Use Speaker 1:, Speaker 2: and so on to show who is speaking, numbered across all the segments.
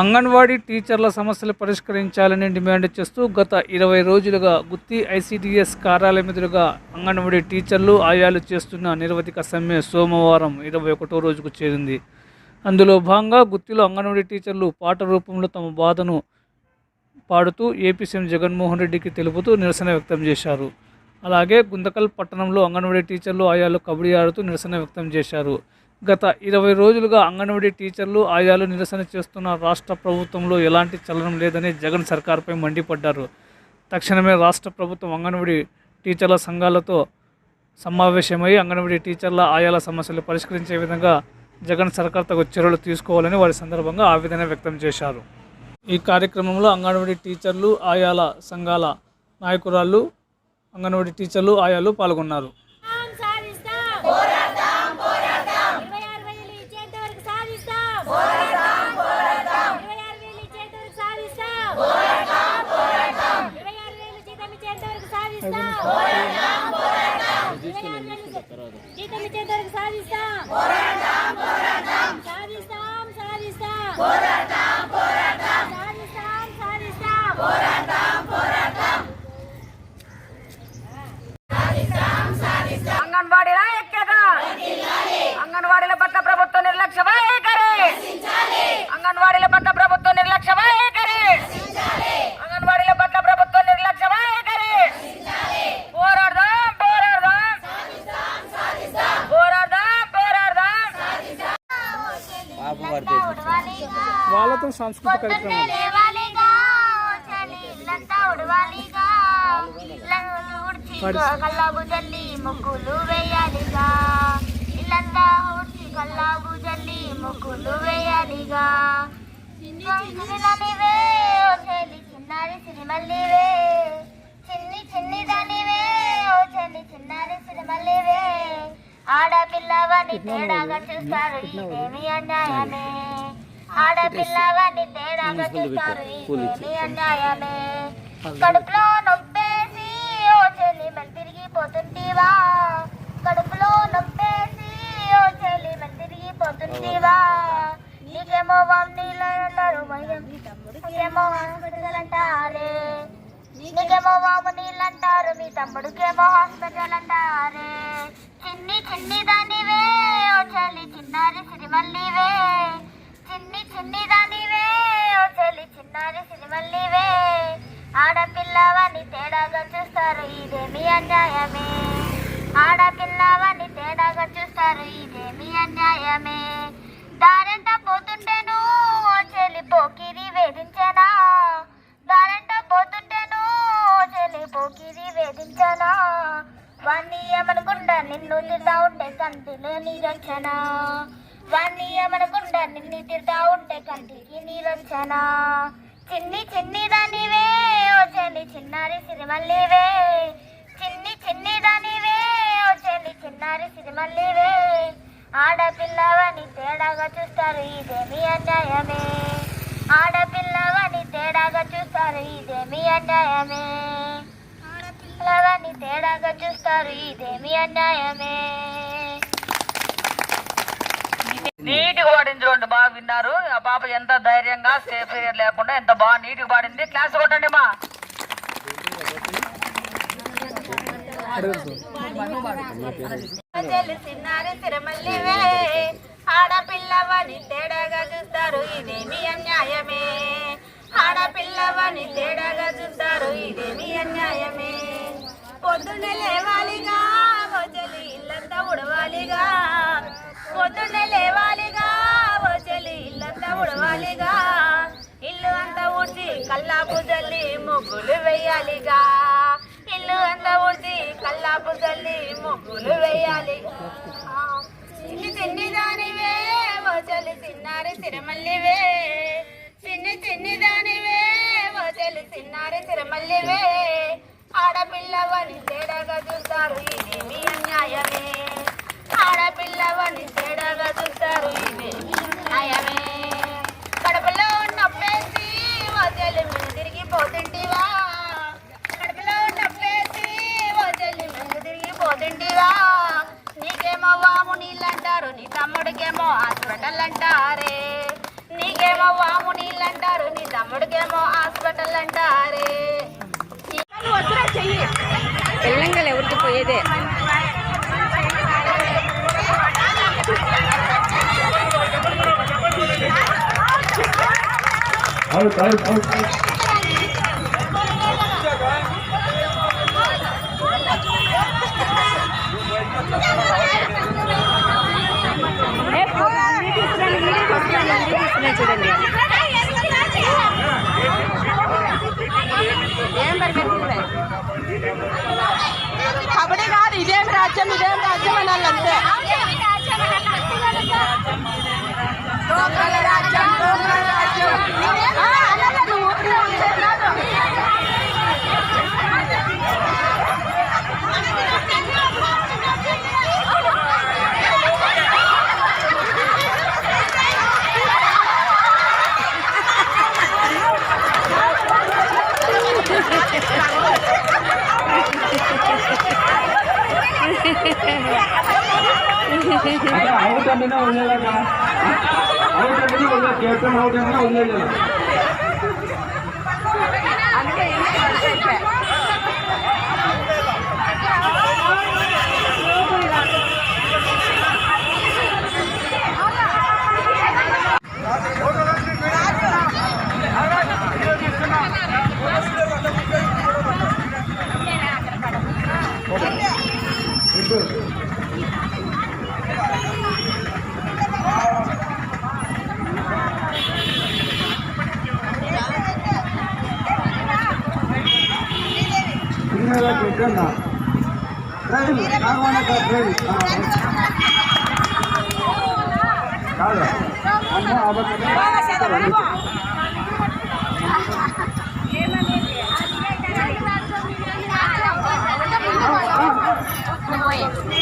Speaker 1: అంగన్వాడీ టీచర్ల సమస్యలు పరిష్కరించాలని డిమాండ్ చేస్తూ గత ఇరవై రోజులుగా గుత్తి ఐసీడీఎస్ కార్యాలయం ఎదురుగా అంగన్వాడీ టీచర్లు ఆయాలు చేస్తున్న నిరవధిక సమ్మె సోమవారం ఇరవై ఒకటో రోజుకు చేరింది. అందులో భాగంగా గుత్తిలో అంగన్వాడీ టీచర్లు పాట రూపంలో తమ బాధను పాడుతూ ఏపీ సీఎం జగన్మోహన్ రెడ్డికి తెలుపుతూ నిరసన వ్యక్తం చేశారు. అలాగే గుంతకల్ పట్టణంలో అంగన్వాడీ టీచర్లు ఆయాలు కబడ్డీ ఆడుతూ నిరసన వ్యక్తం చేశారు. గత ఇరవై రోజులుగా అంగన్వాడీ టీచర్లు ఆయాలు నిరసన చేస్తున్న రాష్ట్ర ప్రభుత్వంలో ఎలాంటి చలనం లేదని జగన్ సర్కార్పై మండిపడ్డారు. తక్షణమే రాష్ట్ర ప్రభుత్వం అంగన్వాడీ టీచర్ల సంఘాలతో సమావేశమై అంగన్వాడీ టీచర్ల ఆయాల సమస్యలు పరిష్కరించే విధంగా జగన్ సర్కార్ తగు చర్యలు తీసుకోవాలని వారి సందర్భంగా ఆవేదన వ్యక్తం చేశారు. ఈ కార్యక్రమంలో అంగన్వాడీ టీచర్లు ఆయాల సంఘాల నాయకురాళ్ళు అంగన్వాడీ టీచర్లు ఆయాలు పాల్గొన్నారు.
Speaker 2: పోరాటం జీతం ఇచ్చేంత వరకు సాధిస్తాం. సాధిస్తాం సాధిస్తాం పోరాటం పోరాటం సాధిస్తాం సాధిస్తాం పోరాటం పోరాటం
Speaker 3: అంగన్వాడీల ఐక్యత అంగన్వాడీల పట్ల ప్రభుత్వ నిర్లక్ష్య వైఖరి అంగన్వాడీల పట్ల ప్రభుత్వ నిర్లక్ష్య వైఖరి అంగన్వాడీల పట్ల ప్రభుత్వ నిర్లక్ష్య వైఖరి పోరాడదాం పోరాడదాం పోరాడదాం పోరాడదాం
Speaker 1: వాళ్ళతో సాంస్కృతిక కార్యక్రమం
Speaker 2: లేవాలిగా చలి ఇల్లంతా ఉడవాలిగా ఇల్లంతా ఊడ్చి కల్లాబు జల్లి ముగ్గులు వేయాలిగా ఇల్లంతా ఊడ్చి కల్లాబు జల్లి ముగ్గులు వేయాలిగా చిన్నదానివే ఓ చెల్లి చిన్నారి సిరిమల్లివే చిన్ని చిన్ని దానివే ఓ చెల్లి చిన్నారి సిరిమల్లివే ఆడపిల్లవని తేడాగా చూస్తారు ఇదేమి అన్యాయమే. ఆడపిల్లవని తేడాగా చూస్తారు ఇదేమి అన్యాయమే. కడుపులో నొప్పేసి ఓ మళ్ళీ తిరిగిపోతుంటివా? కడుపులో నొప్పేసి ఓ మళ్ళీ తిరిగిపోతుంటివా? నీకేమో వామ్ నీళ్ళు అంటారు మయ్యం నీకేమో హాస్పిటల్ అంటారే నీకేమో వాము నీళ్ళు అంటారు మీ తమ్ముడికేమో హాస్పిటల్ అంటారే చిన్ని చిన్ని దానివే ఓ చెల్లి చిన్నారి సిరిమల్లివే. చిన్ని చిన్ని దానివే ఓ చెల్లి చిన్నారి సిరిమల్లివే ఆడపిల్లవని తేడాగా చూస్తారు ఇదేమి అన్యాయమే. ఆడపిల్లవని తేడాగా చూస్తారు ఇదేమి అన్యాయమే. దారెంట పోతుంటేను ఓ చెల్లి పోకిరి వేధించనా. దారెంట పోతుంటేను ఓ చెల్లి పోకిరి వేధించనా. వాణ్ణి ఏమనుకుంటా నిన్ను తిడతా ఉంటే కంటిలో నిరక్షణ వాణ్ణి ఏమనుకుంటా నిన్ను తిడతా ఉంటే కంటికి నీరొచ్చన చిన్ని చిన్ని దానివే ఓ చెల్లి చిన్నారి సిరిమల్లివే. చిన్ని చిన్ని దానివే ఓ చెల్లి చిన్నారి సిరిమల్లివే. ఆడపిల్లవని తేడాగా చూస్తారు ఇదేమి అన్యాయమే? ఆడపిల్లవని తేడాగా చూస్తారు ఇదేమి అన్యాయమే? ఆడపిల్లవని తేడాగా చూస్తారు ఇదేమి అన్యాయమే?
Speaker 3: నీటిగా పాడింది చూడండి బాగా విన్నారు. ఆ పాప ఎంత ధైర్యంగా సేఫ్ లేకుండా ఎంత బాగా నీటిగా పాడింది క్లాస్ కొట్టండి మా.
Speaker 2: తిరుమల్లివే ఆడపిల్లవని తేడాగా చూస్తారు ఇదేమి అన్యాయమే. ఆడపిల్లవని తేడాగా చూస్తారు ఇదేమి అన్యాయమే. పొద్దున్నే లేవాలిగా ఇల్లంతా ఉడవాలిగా. పొద్దున్నే లేవాలిగా వచ్చలి ఇల్లంతా ఉడవాలిగా ఇల్లు అంతా ఊడ్చి కల్లాపు జల్లి ముగ్గులు వేయాలిగా. ఇల్లు అంతా ఊడ్చి కల్లాపు జల్లి ముగ్గులు వేయాలి. చిన్ని చిన్ని దానివే ఓ చలి చిన్నారి తిరుమల్లివే. చిన్ని చిన్ని దానివే ఓ చలి తిరుమల్లివే. ఆడపిల్లవని తేడాగా చూస్తారు ఇదేమి అన్యాయమే. ఆడపిల్లవని తేడాగా చూస్తారు ఇవే నయమే. కడపలో ఉన్నప్పేసి
Speaker 4: వదిలి మేము తిరిగిపోతుంటివా. కడపలో ఉన్నప్పేసి వదిలి మేము తిరిగిపోతుంటివా. నీకేమో వాము నీళ్ళంటారు నీ
Speaker 2: తమ్ముడికేమో హాస్పిటల్ అంటారే నీకేమో వాము నీళ్ళంటారు నీ తమ్ముడికేమో హాస్పిటల్ అంటారే వద్దురా చెయ్యి.
Speaker 4: తెలంగాణ ఎవరికి పోయేదే?
Speaker 5: అవుట్ అవుట్ అవుట్
Speaker 4: చూడండి
Speaker 6: కబడ్డీ కాదు ఇదేం రాజ్యం ఇదేం రాజ్యం అనాలి అంతే దొంగల రాజ్యం దొంగల రాజ్యం
Speaker 5: அவுட் அப்படின்னா ஒன்றும்
Speaker 6: இல்லைக்கா அவுட் அப்படின்னா ஒன்றும்
Speaker 5: கேப்டன் அவுட் அப்படின்னா ஒன்றும் இல்லை కాదు అమ్మ అబద్ధం
Speaker 4: అవును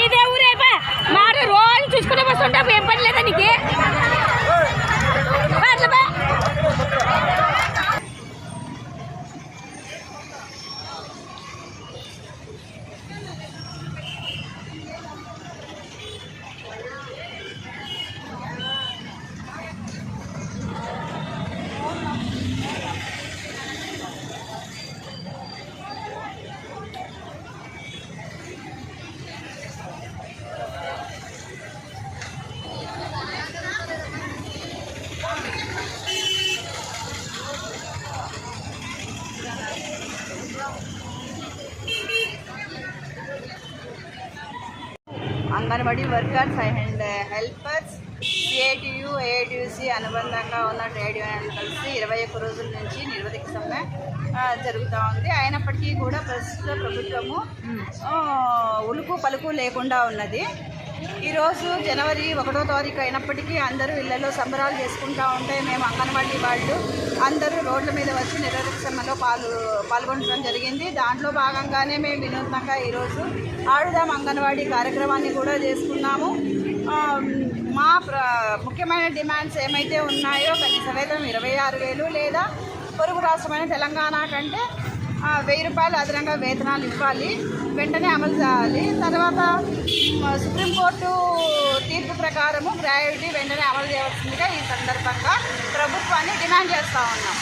Speaker 4: ఇదే ఊరేపా మారు రోజు చూసుకునే వస్తుంటా ఏం పని లేదా నీకు?
Speaker 6: Anganwadi workers and helpers CITU AITUC అనుబంధంగా ఉన్న ట్రేడ్ యూనియన్లు కలిసి ఇరవై ఒక్క రోజుల నుంచి ఆ, జరుగుతూ ఉంది. అయినప్పటికీ కూడా ప్రస్తుత ప్రభుత్వము ఉలుకు పలుకు లేకుండా ఉన్నది. ఈరోజు జనవరి ఒకటో తారీఖు అయినప్పటికీ అందరూ ఇళ్ళలో సంబరాలు చేసుకుంటూ ఉంటే మేము అంగన్వాడీ వాళ్ళు అందరూ రోడ్ల మీద వచ్చి నిరసనలో సమ్మెలో పాలు పాల్గొనడం జరిగింది. దాంట్లో భాగంగానే మేము వినూత్నంగా ఈరోజు ఆడుదాం అంగన్వాడీ కార్యక్రమాన్ని కూడా చేసుకున్నాము. మా ముఖ్యమైన డిమాండ్స్ ఏమైతే ఉన్నాయో కనీస వేతనం ఇరవై ఆరు వేలు లేదా పొరుగు రాష్ట్రమైన తెలంగాణ కంటే వెయ్యి రూపాయలు అదనంగా వేతనాలు ఇవ్వాలి. వెంటనే అమలు చేయాలి. తర్వాత సుప్రీంకోర్టు తీర్పు ప్రకారము గ్రాడ్యుటీ వెంటనే అమలు చేయవలసిందిగా ఈ సందర్భంగా ప్రభుత్వాన్ని డిమాండ్ చేస్తూ ఉన్నాం.